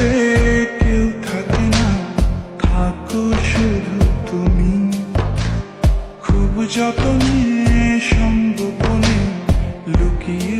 পাশে কেউ থাকে না থাকো শুধু তুমি। খুব যতনে সম্গোপনে লুকিয়ে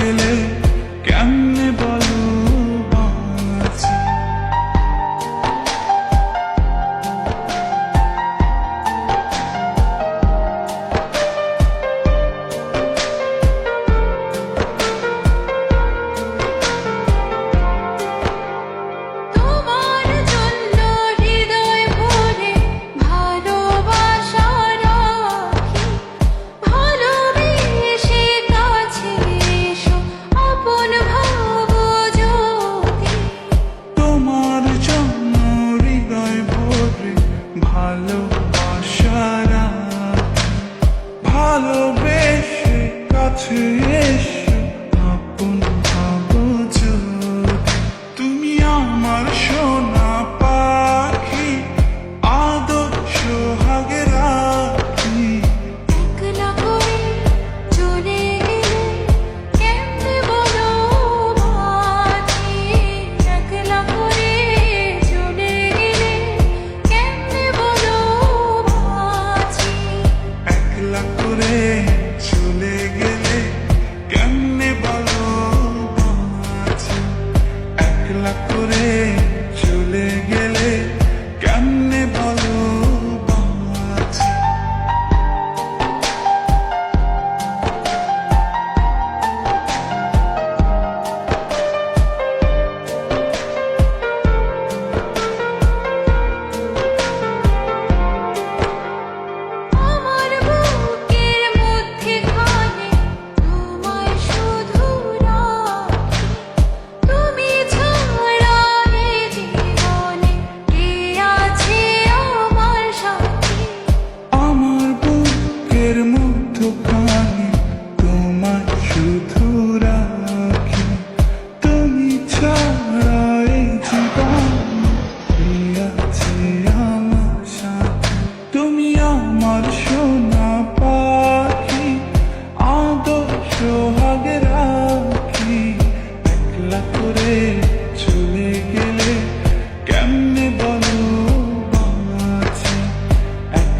ভালোবেসে কাছে এসে tempo à.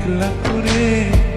la.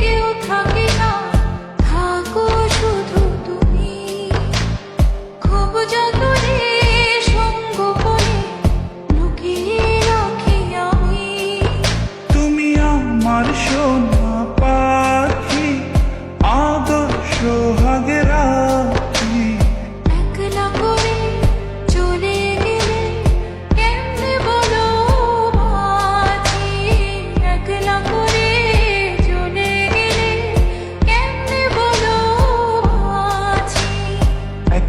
কেউ থাকে না থাকো শুধু তুমি। খুব যতনে সঙ্গোপনে রাখি আমি। তুমি আমার শোনো